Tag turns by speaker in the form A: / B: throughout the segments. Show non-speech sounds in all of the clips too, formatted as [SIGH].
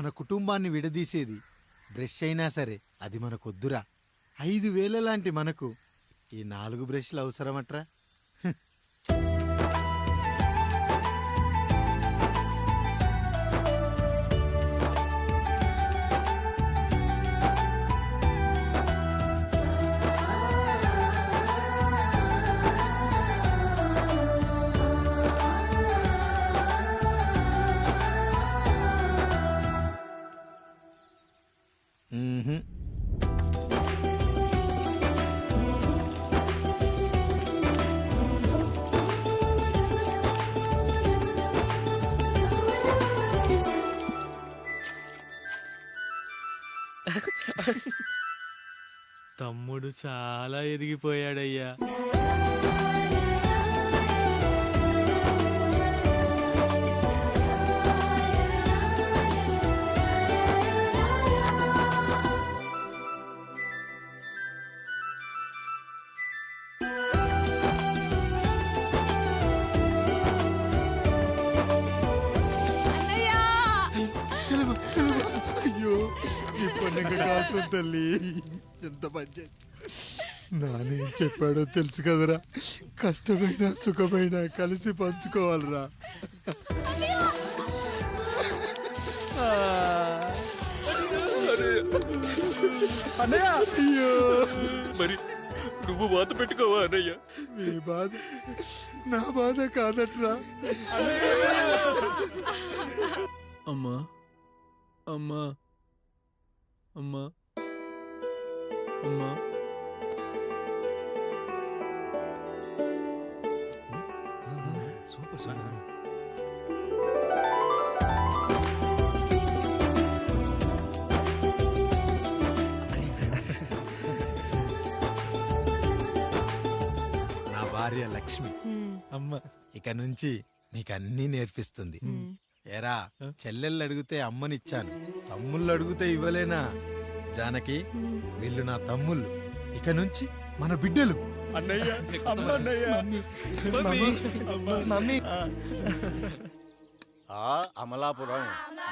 A: మన కుటుంబాన్ని విడదీసేది బ్రష్ అయినా సరే అది మనకొద్దురా. ఐదు వేల లాంటి మనకు ఈ నాలుగు బ్రష్లు అవసరమట్రా?
B: తమ్ముడు చాలా ఎదిగిపోయాడయ్యా.
A: తల్లి ఎంత మంచి నానేం చెప్పాడో తెలుసు కదరా. కష్టమైన సుఖమైన కలిసి పంచుకోవాలిరా. అయ్యో!
B: మరి నువ్వు వాత పెట్టుకోవా అన్నయ్య?
A: మీ బాధ నా బాధ కాదట్రా.
C: అమ్మా! అమ్మా! అమ్మా! అమ్మా.
A: నా భార్య లక్ష్మి.
C: అమ్మా.
A: ఇక నుంచి మీకు అన్నీ నేర్పిస్తుంది ఎరా చెల్లెళ్ళు అడిగితే అమ్మనిచ్చాను. తమ్ముళ్ళు అడిగితే ఇవ్వలేనా? జానకి వీళ్ళు నా తమ్ముళ్ళు. ఇక నుంచి మన బిడ్డలు.
B: అన్నయ్య అమ్మ అన్నయ్య. మమ్మీ.
D: ఆ. అమలాపురం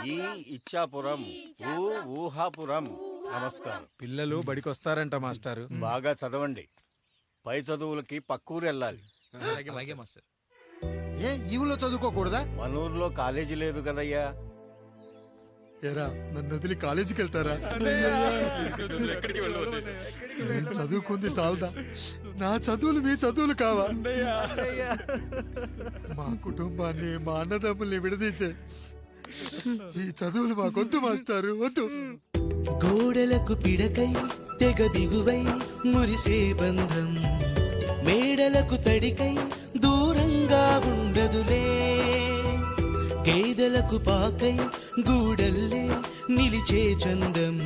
D: ఈ ఇచ్చాపురం ఊ ఊహాపురం. నమస్కారం.
A: పిల్లలు బడికొస్తారంట మాస్టారు.
D: బాగా చదవండి. పై చదువులకి పక్కూరు వెళ్ళాలి.
A: ఏ ఈవులో చదువుకోకూడదా?
D: మన ఊర్లో కాలేజీ లేదు కదయ్యా.
A: ఎరా నన్ను వదిలి కాలేజీకి వెళ్తారా?
B: ఎక్కడికి
A: నేను చదువుకుంది చాలదా? నా చదువులు మీ చదువులు కావా? మా కుటుంబాన్ని మా అన్నదమ్ముల్ని విడదీసే. ఈ చదువులు మాకొద్దు మాస్టారు వద్దు.
E: గోడలకు పిడకై తెగ బిగువై మురిసే బంధం. మేడలకు తడికై దూరంగా ఉండదులే. కేదలకు పాకై గూడల్లే నిలిచే చందం.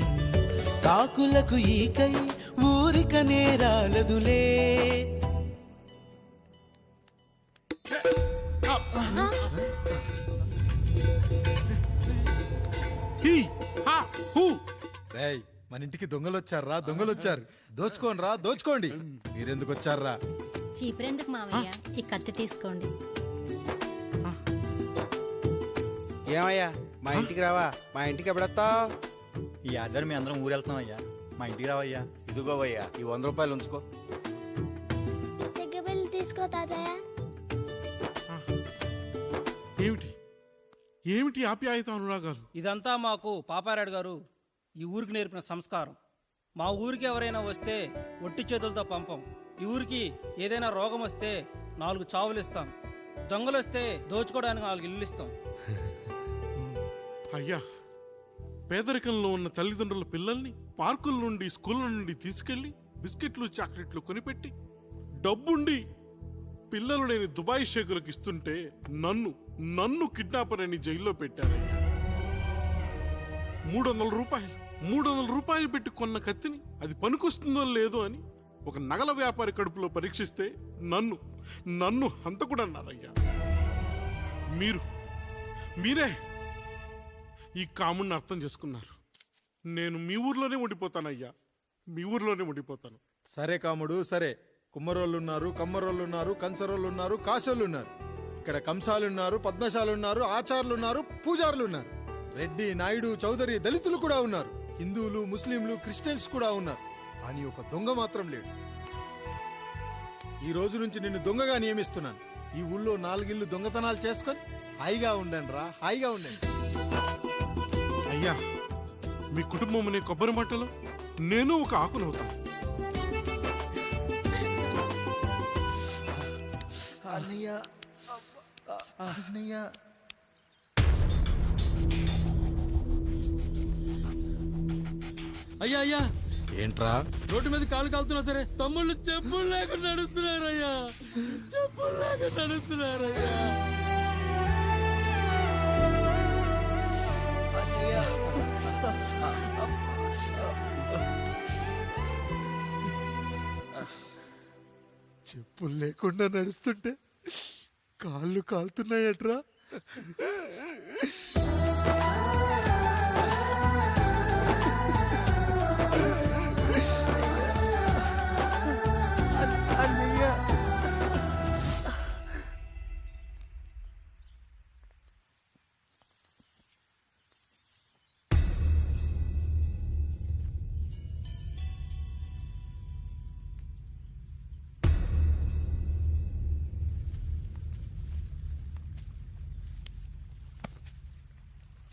E: కాకులకు ఈకై ఊరిక నేరాలదులే.
A: రేయ్ మన ఇంటికి దొంగలు వచ్చారా దొంగలు వచ్చారు దోచుకోండి. రా దోచుకోండి మీరెందుకు వచ్చారా
F: చీపురెందుకు మావయ్య? ఈ కత్తి తీసుకోండి.
G: ఏమయ్యా? మా ఇంటికి రావా? మా ఇంటికి ఎప్పుడొస్తావు?
H: ఈ ఆధారం మీ అందరం ఊరెళ్తాం అయ్యా మా ఇంటికి రావయ్యా.
D: ఇదిగోవయ్యా ఈ వంద రూపాయలు ఉంచుకో.
I: తీసుకో తాతయ్య.
J: ఏమిటి? ఏమిటి ఆప్యాయత అనురాగాలు?
G: ఇదంతా మాకు పాపారాయుడు గారు ఈ ఊరికి నేర్పిన సంస్కారం. మా ఊరికి ఎవరైనా వస్తే ఒట్టి చేతులతో పంపం. ఈ ఊరికి ఏదైనా రోగం వస్తే నాలుగు చావులు ఇస్తాం. దొంగలు వస్తే దోచుకోవడానికి నాలుగు ఇల్లు ఇస్తాం.
J: అయ్యా పేదరికంలో ఉన్న తల్లిదండ్రుల పిల్లల్ని పార్కుల నుండి స్కూళ్ళ నుండి తీసుకెళ్ళి బిస్కెట్లు చాక్లెట్లు కొనిపెట్టి డబ్బుండి పిల్లలు లేని దుబాయ్ షేకులకు ఇస్తుంటే నన్ను నన్ను కిడ్నాపర్ అని జైల్లో పెట్టారయ్యా. మూడు వందల రూపాయలు మూడు వందల రూపాయలు పెట్టి కొన్న కత్తిని అది పనికొస్తుందో లేదో అని ఒక నగల వ్యాపారి కడుపులో పరీక్షిస్తే నన్ను నన్ను హంతకుడన్నారయ్యా. మీరు మీరే ఈ కాముడిని అర్థం చేసుకున్నారు. నేను మీ ఊర్లోనే ఉండిపోతానయ్యా. మీ ఊర్లోనే ఉండిపోతాను.
A: సరే కాముడు సరే. కుమ్మరోళ్ళు ఉన్నారు కమ్మరోళ్ళు ఉన్నారు కంచరోళ్ళు ఉన్నారు ఉన్నారు ఇక్కడ కంసాలున్నారు ఉన్నారు పద్మశాలు ఉన్నారు ఉన్నారు పూజారులు ఉన్నారు రెడ్డి నాయుడు చౌదరి దళితులు కూడా ఉన్నారు. హిందువులు ముస్లింలు క్రిస్టియన్స్ కూడా ఉన్నారు. అని ఒక దొంగ మాత్రం లేడు. ఈ రోజు నుంచి నిన్ను దొంగగా నియమిస్తున్నాను. ఈ ఊళ్ళో నాలుగిళ్ళు దొంగతనాలు చేసుకొని హాయిగా ఉండండి రా హాయిగా ఉండండి.
J: అయ్యా మీ కుటుంబం అనే కొబ్బరి మట్టలో నేను ఒక ఆకునవుతాను
C: అన్నయ్య అన్నయ్య.
B: అయ్యా అయ్యా.
A: ఏంట్రా?
B: రోడ్డు మీద కాలు కాలుతున్నా సరే తమ్ముళ్ళు చెప్పులు లేకుండా నడుస్తున్నారయ్యా. చెప్పులు లేకుండా నడుస్తున్నారయ్యా.
A: చెప్పులు లేకుండా నడుస్తుంటే కాళ్ళు కాలుతున్నాయట్రా.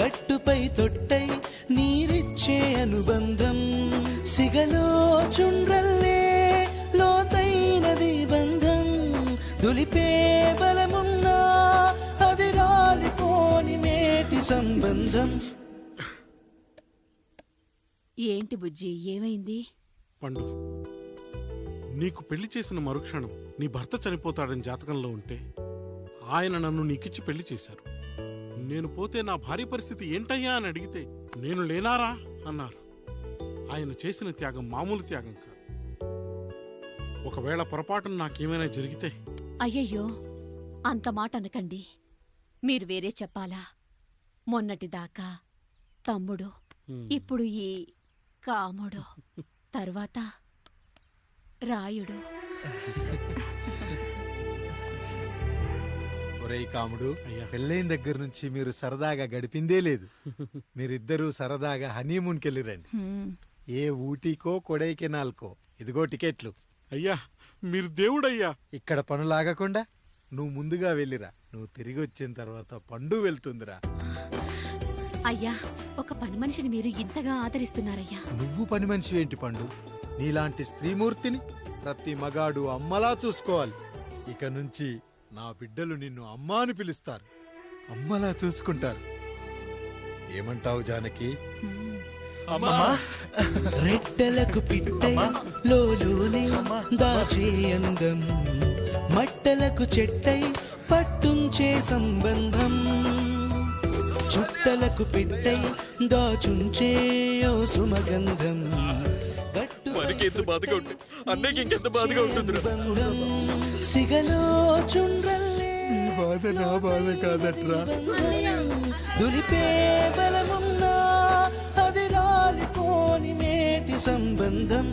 E: గట్టుపై తొట్టై నీరిచ్చే అనుబంధం సిగలో చుండ్రల్లే లోతైనది బంధం. దులిపే బలమున్నా అది రాలిపోని మేటి సంబంధం.
K: ఏంటి బుజ్జి ఏమైంది?
J: పండు నీకు పెళ్ళి చేసిన మరుక్షణం నీ భర్త చనిపోతాడని జాతకంలో ఉంటే ఆయన నన్ను నీకిచ్చి పెళ్ళి చేశారు. నేను పోతే నా భార్య పరిస్థితి ఏంటయ్యా అని అడిగితే నేను లేనారా? అన్నారు. ఆయన చేసిన త్యాగం మామూలు త్యాగం కాదు. ఒకవేళ పొరపాటున నాకేమైనా జరిగితే?
K: అయ్యయ్యో అంత మాట అనకండి. మీరు వేరే చెప్పాలా? మొన్నటిదాకా తమ్ముడు. ఇప్పుడు ఈ కాముడు [LAUGHS] తర్వాత రాయుడు. [LAUGHS]
A: ఒరేయ్ కాముడు. పెళ్ళైన దగ్గర నుంచి మీరు సరదాగా గడిపిందే లేదు. మీరిద్దరూ సరదాగా హనీమూన్కి వెళ్ళిరండి. ఏ ఊటీకో కొడైకెనాల్కో. ఇదిగో టికెట్లు.
J: అయ్యా మీరు దేవుడయ్యా.
A: ఇక్కడ పనులాగకుండా నువ్వు ముందుగా వెళ్ళిరా. నువ్వు తిరిగి వచ్చిన తర్వాత పండు వెళ్తుందిరా.
K: అయ్యా ఒక పని మనిషిని మీరు ఇంతగా ఆదరిస్తున్నారయ్యా.
A: నువ్వు పని మనిషి ఏంటి పండు? నీలాంటి స్త్రీమూర్తిని ప్రతి మగాడు అమ్మలా చూసుకోవాలి. ఇక నుంచి నా బిడ్డలు నిన్ను అమ్మా అని పిలుస్తారు. అమ్మలా చూసుకుంటారు. ఏమంటావు జానకి?
E: రెట్టలకు పిట్టై లోలోనే దాచే అందం మట్టలకు చెట్టై పట్టుంచే సంబంధం. చుట్టలకు పెట్టై దాచుంచే సుమగంధం.
B: మనకి ఎంత బాధగా ఉంటుంది అన్నయ్యకి ఇంకెంత బాధగా ఉంటుంది
E: సిగలో చుండ్రల్లే.
A: బాధ నా బాధ కాదట్రా.
E: దులిపే బలమున్నా అది రాలిపోని మేటి సంబంధం.